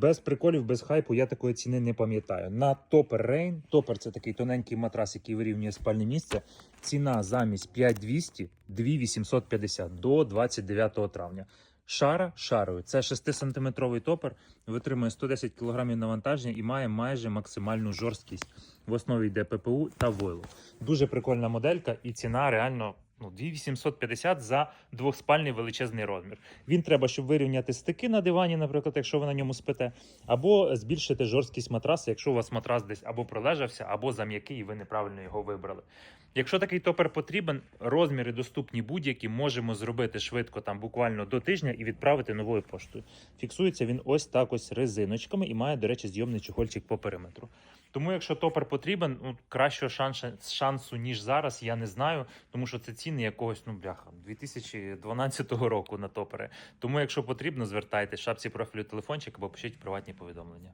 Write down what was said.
без приколів, без хайпу, я такої ціни не пам'ятаю. На Topper Rain, Topper це такий тоненький матрас, який вирівнює спальне місце. Ціна замість 5200 2850 до 29 травня. Шара шарою. Це 6-сантиметровий топер, витримує 110 кг навантаження і має майже максимальну жорсткість. В основі йде ППУ та войло. Дуже прикольна моделька, і ціна реально ну, 2850 за двохспальний величезний розмір. Він треба, щоб вирівняти стики на дивані, наприклад, якщо ви на ньому спите, або збільшити жорсткість матраса, якщо у вас матрас десь або пролежався, або зам'який, і ви неправильно його вибрали. Якщо такий топер потрібен, розміри доступні будь-які, можемо зробити швидко, там буквально до тижня і відправити новою поштою. Фіксується він ось так ось резиночками і має, до речі, зйомний чохольчик по периметру. Тому, якщо топер потрібен, ну кращого шансу, шансу ніж зараз, я не знаю, тому що це ціни якогось ну бляха 2012 року на топери. Тому, якщо потрібно, звертайтесь шапці профілю телефончик або пишіть приватні повідомлення.